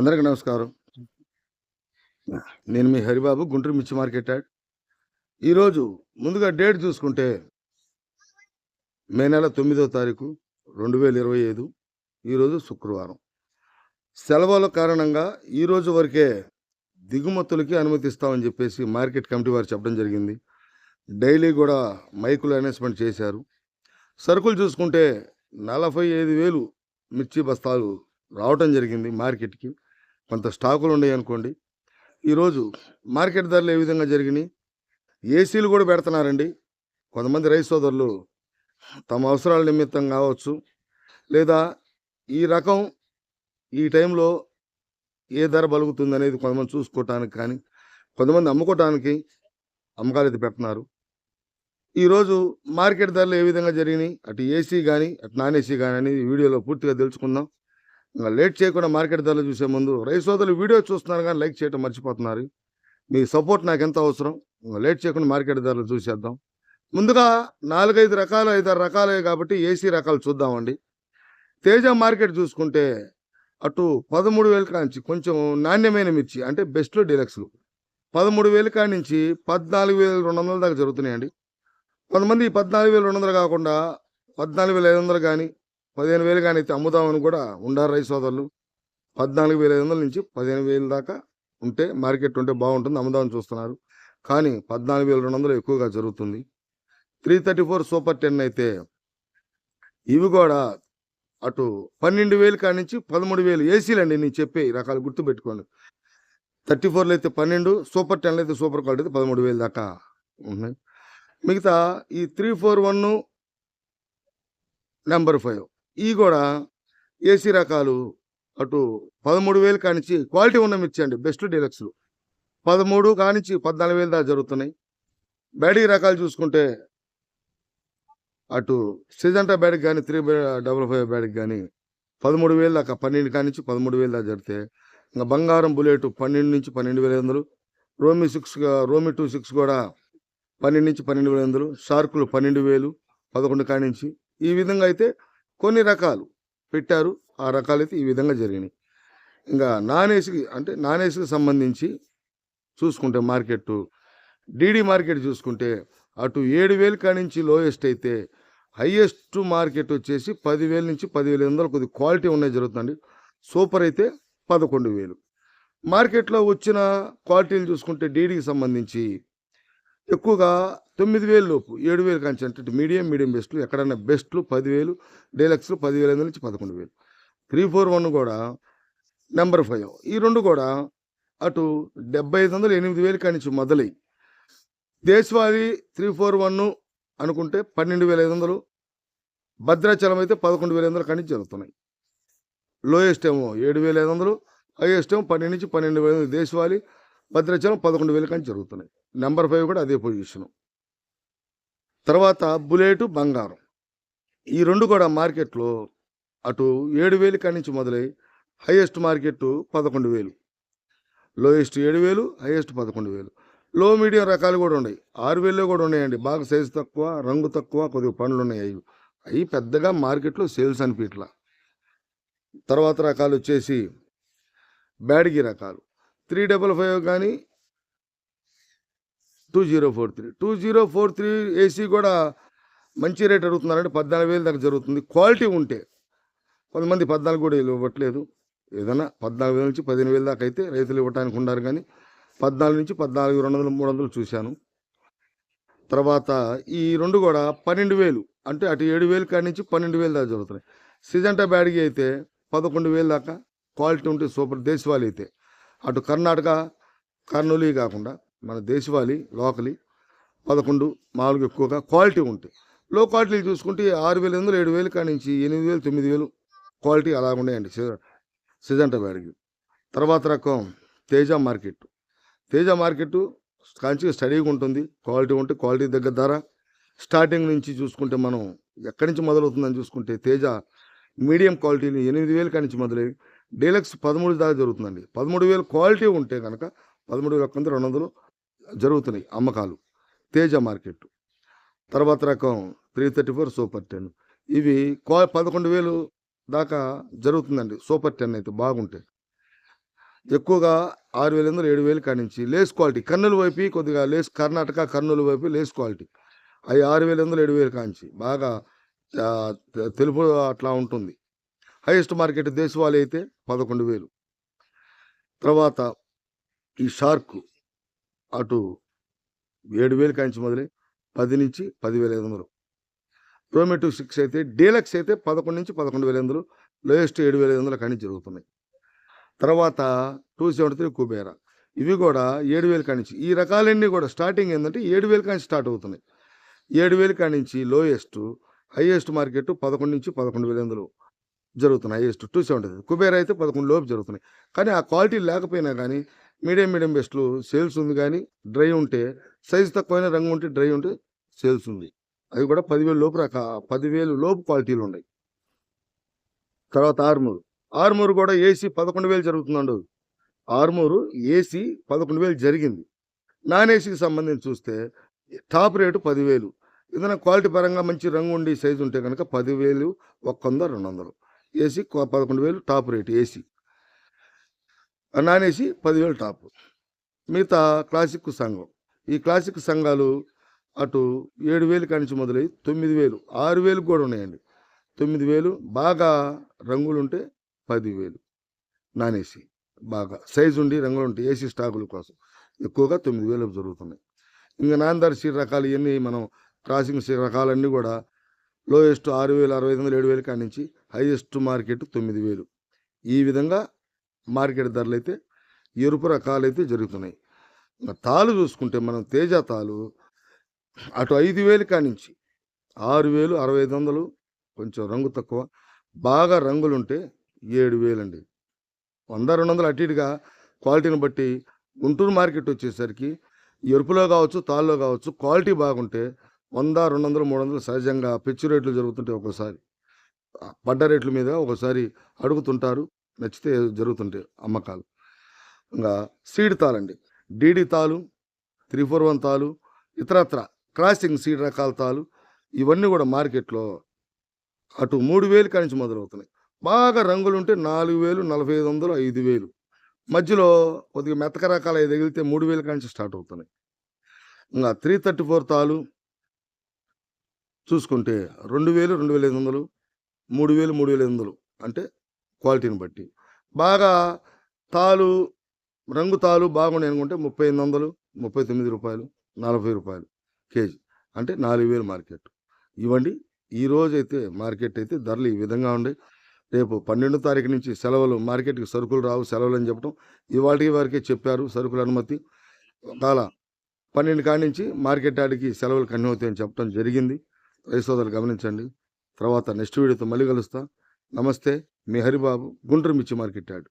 అందరికీ నమస్కారం. నేను మీ హరిబాబు గుంటూరు మిర్చి మార్కెట్ యాడ్. ఈరోజు ముందుగా డేట్ చూసుకుంటే మే నెల తొమ్మిదో తారీఖు రెండు వేల ఇరవై ఐదు ఈరోజు శుక్రవారం. సెలవుల కారణంగా ఈరోజు వరకే దిగుమతులకి అనుమతిస్తామని చెప్పేసి మార్కెట్ కమిటీ వారు చెప్పడం జరిగింది. డైలీ కూడా మైకులు అనౌన్స్మెంట్ చేశారు. సరుకులు చూసుకుంటే నలభై ఐదు వేలు మిర్చి బస్తాలు రావటం జరిగింది మార్కెట్కి. కొంత స్టాకులు ఉన్నాయి అనుకోండి. ఈరోజు మార్కెట్ ధరలు ఏ విధంగా జరిగినాయి? ఏసీలు కూడా పెడుతున్నారండి. కొంతమంది రైతు సోదరులు తమ అవసరాల నిమిత్తం కావచ్చు లేదా ఈ రకం ఈ టైంలో ఏ ధర బలుగుతుంది అనేది కొంతమంది చూసుకోవటానికి కానీ కొంతమంది అమ్ముకోవటానికి అమ్మకాలు అయితే పెడుతున్నారు. ఈరోజు మార్కెట్ ధరలు ఏ విధంగా జరిగినాయి? అటు ఏసీ కానీ అటు నాన్ ఏసీ కానీ అనేది వీడియోలో పూర్తిగా తెలుసుకుందాం. లేట్ చేయకుండా మార్కెట్ ధరలు చూసే ముందు రైతు సోదరులు వీడియో చూస్తున్నారు కానీ లైక్ చేయడం మర్చిపోతున్నారు. మీ సపోర్ట్ నాకు ఎంత అవసరం? లేట్ చేయకుండా మార్కెట్ ధరలు చూసేద్దాం. ముందుగా నాలుగైదు రకాలు ఐదారు రకాలే కాబట్టి ఏసీ రకాలు చూద్దామండి. తేజ మార్కెట్ చూసుకుంటే అటు పదమూడు వేల కానించి కొంచెం నాణ్యమైన మిర్చి అంటే బెస్ట్లో డీలక్స్లు. పదమూడు వేల కాడి నుంచి పద్నాలుగు వేల రెండు వందల దాకా జరుగుతున్నాయండి. కొంతమంది ఈ పద్నాలుగు వేల రెండు వందలు కాకుండా పద్నాలుగు వేల ఐదు వందలు కానీ పదిహేను వేలు కానీ అయితే అమ్ముదామని కూడా ఉండారు రైతు సోదరులు. పద్నాలుగు వేల ఐదు వందల నుంచి పదిహేను వేల దాకా ఉంటే మార్కెట్ ఉంటే బాగుంటుంది అమ్ముదామని చూస్తున్నారు. కానీ పద్నాలుగు వేల రెండు వందలు ఎక్కువగా జరుగుతుంది. Three thirty four super ten అయితే ఇవి కూడా అటు పన్నెండు వేలు కాడి నుంచి పదమూడు వేలు ఏసీలు అండి నేను చెప్పే రకాలు గుర్తుపెట్టుకోండి. థర్టీ ఫోర్లో అయితే పన్నెండు సూపర్ టెన్లో అయితే సూపర్ క్వాలిటీ అయితే పదమూడు వేలు దాకా ఉన్నాయి మిగతా ఈ three four one number five ఇవి కూడా ఏసీ రకాలు అటు పదమూడు వేలు కానించి క్వాలిటీ ఉన్న మిర్చి అండి బెస్ట్ డీలక్స్లు పదమూడు కానించి పద్నాలుగు వేలు దాకా జరుగుతున్నాయి. బ్యాడీ రకాలు చూసుకుంటే అటు సిజంటా బ్యాడ్కి కానీ త్రీ డబల్ ఫైవ్ బ్యాడ్కి కానీ పదమూడు వేలు దాకా పన్నెండు కానించి పదమూడు వేలు దాకా జరిగితే ఇంకా బంగారం బుల్లెట్ పన్నెండు నుంచి పన్నెండు వేల ఐదు వందలు రోమి సిక్స్ రోమి టూ సిక్స్ కూడా పన్నెండు నుంచి పన్నెండు వేల ఐదు వందలు షార్కులు పన్నెండు వేలు పదకొండు కానించి. ఈ విధంగా అయితే కొన్ని రకాలు పెట్టారు. ఆ రకాలైతే ఈ విధంగా జరిగినాయి. ఇంకా నాన్ ఏసీకి అంటే నాన్ ఏసీకి సంబంధించి చూసుకుంటే మార్కెట్ డీడీ మార్కెట్ చూసుకుంటే అటు ఏడు వేలు కానించి లోయెస్ట్ అయితే హయ్యెస్ట్ మార్కెట్ వచ్చేసి పదివేల నుంచి పదివేల ఐదు వందలు కొద్ది క్వాలిటీ ఉన్నాయి జరుగుతుందండి. సూపర్ అయితే పదకొండు వేలు. మార్కెట్లో వచ్చిన క్వాలిటీలు చూసుకుంటే డీడీకి సంబంధించి ఎక్కువగా తొమ్మిది వేలు లోపు ఏడు వేలు కంచె అంటే మీడియం మీడియం బెస్ట్లు ఎక్కడైనా బెస్ట్లు పదివేలు డీలక్స్లు పదివేల ఐదు నుంచి పదకొండు వేలు. త్రీ ఫోర్ వన్ కూడా నెంబర్ ఫైవ్ ఈ రెండు కూడా అటు డెబ్బై ఐదు వందలు ఎనిమిది వేలు కానించి మొదలై దేశవాళీ త్రీ ఫోర్ వన్ అనుకుంటే పన్నెండు వేల ఐదు వందలు భద్రాచలం అయితే పదకొండు వేల ఐదు వందలు కానించి జరుగుతున్నాయి. లోయెస్ట్ ఏమో ఏడు వేల ఐదు వందలు హైయెస్ట్ ఏమో పన్నెండు నుంచి పన్నెండు వేల దేశవాళీ భద్రాచలం పదకొండు వేలు కానీ జరుగుతున్నాయి. నెంబర్ ఫైవ్ కూడా అదే పొజిషను తర్వాత బుల్లెట్ బంగారం. ఈ రెండు కూడా మార్కెట్లో అటు ఏడు వేలు కాడి నుంచి మొదలై హైయెస్ట్ మార్కెట్ పదకొండు వేలు. లోయెస్ట్ ఏడు వేలు హైయెస్ట్ పదకొండు వేలు. లో మీడియం రకాలు కూడా ఉన్నాయి. ఆరు వేలు కూడా ఉన్నాయండి. బాగా సైజు తక్కువ రంగు తక్కువ కొద్దిగా పండ్లు ఉన్నాయి. అవి అవి పెద్దగా మార్కెట్లో సేల్స్ అనిపించట్లా తర్వాత రకాలు వచ్చేసి బ్యాడ్గి రకాలు. త్రీ డబల్ ఫైవ్ కానీ two zero four three. Two zero four three AC కూడా మంచి రేట్ అడుగుతున్నారంటే పద్నాలుగు వేలు దాకా జరుగుతుంది. క్వాలిటీ ఉంటే కొంతమంది పద్నాలుగు కూడా ఇవ్వట్లేదు. ఏదైనా పద్నాలుగు వేల నుంచి పదిహేను వేల దాకా అయితే రైతులు ఇవ్వడానికి ఉన్నారు కానీ పద్నాలుగు నుంచి పద్నాలుగు రెండు వందలు మూడు వందలు చూశాను. తర్వాత ఈ రెండు కూడా పన్నెండు వేలు అంటే అటు ఏడు వేలు కాడి నుంచి పన్నెండు వేలు దాకా జరుగుతున్నాయి. సిజంటా బ్యాడ్కి అయితే పదకొండు వేలు దాకా క్వాలిటీ ఉంటే సూపర్. దేశవాళీ అయితే అటు కర్ణాటక కర్నూలు కాకుండా మన దేశవాళీ లోకలి పదకొండు మామూలుగా ఎక్కువగా క్వాలిటీ ఉంటాయి లో క్వాలిటీలు చూసుకుంటే ఆరు వేల ఎనిమిది ఏడు వేలు కాడి నుంచి ఎనిమిది వేలు తొమ్మిది వేలు క్వాలిటీ అలా ఉన్నాయండి సిజంట సిజంటా బ్యాడ్కి తర్వాత రకం తేజ మార్కెట్. తేజ మార్కెట్ కంచి స్టడీగా ఉంటుంది క్వాలిటీ ఉంటే క్వాలిటీ దగ్గర ధర. స్టార్టింగ్ నుంచి చూసుకుంటే మనం ఎక్కడి నుంచి మొదలవుతుందని చూసుకుంటే తేజ మీడియం క్వాలిటీని ఎనిమిది వేలు కాడి నుంచి మొదలై డీలక్స్ పదమూడు దాకా జరుగుతుందండి. పదమూడు వేలు క్వాలిటీ ఉంటే కనుక పదమూడు వేల ఒక్క రెండు వందలు జరుగుతున్నాయి అమ్మకాలు. తేజ మార్కెట్. తర్వాత రకం three thirty four super ten. ఇవి క్వా పదకొండు వేలు దాకా జరుగుతుందండి. సూపర్ టెన్ అయితే బాగుంటాయి ఎక్కువగా ఆరు వేల వందలు ఏడు వేలు కానించి లేస్ క్వాలిటీ. కర్నూలు వైపు కొద్దిగా లేస్ కర్ణాటక కర్నూలు వైపు లేస్ క్వాలిటీ. అవి ఆరు వేల వందలు ఏడు వేలు కానించి బాగా తెలుపు అట్లా ఉంటుంది. హైయెస్ట్ మార్కెట్ దేశవాళీ అయితే పదకొండు వేలు. తర్వాత ఈ షార్క్ అటు ఏడు వేలు కాంచి మొదలై పది నుంచి పదివేల ఐదు వందలు. టొమాటో సిక్స్ అయితే డీలక్స్ అయితే పదకొండు నుంచి పదకొండు వేల ఐదు లోయెస్ట్ ఏడు వేల ఐదు వందల కానీ జరుగుతున్నాయి. తర్వాత టూ సెవెంటీ త్రీ కుబేరా. ఇవి కూడా ఏడు వేల కానించి ఈ రకాలన్నీ కూడా స్టార్టింగ్ ఏంటంటే ఏడు వేల కానించి స్టార్ట్ అవుతున్నాయి. ఏడు వేలు కానించి లోయెస్ట్ హైయెస్ట్ మార్కెట్ పదకొండు నుంచి పదకొండు వేల ఐదు జరుగుతున్నాయి. టూ సెవెంటీ కుబేర్ అయితే పదకొండు లోపు జరుగుతున్నాయి. కానీ ఆ క్వాలిటీ లేకపోయినా కానీ మీడియం మీడియం బెస్ట్లు సేల్స్ ఉంది కానీ డ్రై ఉంటే సైజు తక్కువైన రంగు ఉంటే డ్రై ఉంటే సేల్స్ ఉంది. అవి కూడా పదివేలు లోపు రక పదివేలు లోపు క్వాలిటీలు ఉన్నాయి. తర్వాత ఆర్మూర్. ఆర్మూర్ కూడా ఏసీ పదకొండు వేలు జరుగుతుందండు. ఆర్మూరు ఏసీ పదకొండు వేలు జరిగింది. నాన్ ఏసీకి సంబంధించి చూస్తే టాప్ రేటు పదివేలు. ఏదైనా క్వాలిటీ పరంగా మంచి రంగు ఉండి సైజు ఉంటే కనుక పదివేలు ఒక్క వంద రెండు వందలు ఏసీ పదకొండు వేలు top rate AC. Non AC పదివేలు టాప్. మిగతా క్లాసిక్ సంఘం. ఈ క్లాసిక్ సంఘాలు అటు ఏడు వేలు కానించి మొదలై తొమ్మిది వేలు ఆరు వేలు కూడా ఉన్నాయండి. తొమ్మిది వేలు బాగా రంగులు ఉంటే పదివేలు నాన్ ఏసీ బాగా సైజు ఉండి రంగులు ఉంటాయి ఏసీ స్టాకుల కోసం ఎక్కువగా తొమ్మిది వేలు జరుగుతున్నాయి. ఇంకా నాందార్ సీడ్ రకాలు ఇవన్నీ మనం క్రాసింగ్ సీడ్ రకాలన్నీ కూడా లోయెస్ట్ ఆరు వేలు అరవై ఐదు వందలు ఏడు వేలు కాడి నుంచి హైయెస్ట్ మార్కెట్ తొమ్మిది వేలు. ఈ విధంగా మార్కెట్ ధరలు అయితే ఎరుపు రకాలు అయితే జరుగుతున్నాయి తాలు చూసుకుంటే మనం తేజ తాలు అటు ఐదు వేలు కానించి ఆరు వేలు అరవై ఐదు వందలు కొంచెం రంగు తక్కువ బాగా రంగులుంటే ఏడు వేలండి. వంద రెండు వందలు అటు ఇటుగా క్వాలిటీని బట్టి గుంటూరు మార్కెట్ వచ్చేసరికి ఎరుపులో కావచ్చు తాళ్ళలో కావచ్చు క్వాలిటీ బాగుంటే వంద రెండు వందలు మూడు వందలు సహజంగా పెచ్చు రేట్లు జరుగుతుంటాయి ఒక్కోసారి. పడ్డ రేట్ల మీద ఒకసారి అడుగుతుంటారు నచ్చితే జరుగుతుంటాయి అమ్మకాలు. ఇంకా సీడ్ తాళండి డీడీ తాలు త్రీ ఫోర్ వన్ తాలు ఇతరత్ర క్రాసింగ్ సీడ్ రకాల తాలు ఇవన్నీ కూడా మార్కెట్లో అటు మూడు వేలు కానించి మొదలవుతున్నాయి. బాగా రంగులుంటే నాలుగు వేలు నలభై ఐదు వందలు ఐదు వేలు. మధ్యలో కొద్దిగా మెత్తక రకాలు అవి తగిలితే మూడు వేలు కానించి స్టార్ట్ అవుతున్నాయి. ఇంకా త్రీ థర్టీ ఫోర్ తాలు చూసుకుంటే రెండు వేలు రెండు వేల ఐదు వందలు మూడు వేలు మూడు వేల ఎనిమిది అంటే క్వాలిటీని బట్టి. బాగా తాలు రంగు తాలు బాగున్నాయి అనుకుంటే ముప్పై ఎనిమిది వందలు ముప్పై తొమ్మిది రూపాయలు నలభై రూపాయలు కేజీ అంటే నాలుగు వేలు మార్కెట్. ఇవ్వండి ఈ అయితే మార్కెట్ అయితే ధరలు ఈ విధంగా ఉండే రేపు పన్నెండో తారీఖు నుంచి సెలవులు మార్కెట్కి సరుకులు రావు సెలవులు అని చెప్పడం ఇవాళకి వారికే చెప్పారు సరుకుల అనుమతి. కాల పన్నెండు కాడి నుంచి మార్కెట్ ఆడికి సెలవులు కన్ను అవుతాయని చెప్పడం జరిగింది. రైతు సోదరులు గమనించండి. తర్వాత నెక్స్ట్ వీడియోతో మళ్ళీ కలుస్తా. నమస్తే మీ హరిబాబు గుంటూరు మిర్చి మార్కెట్ యార్డ్.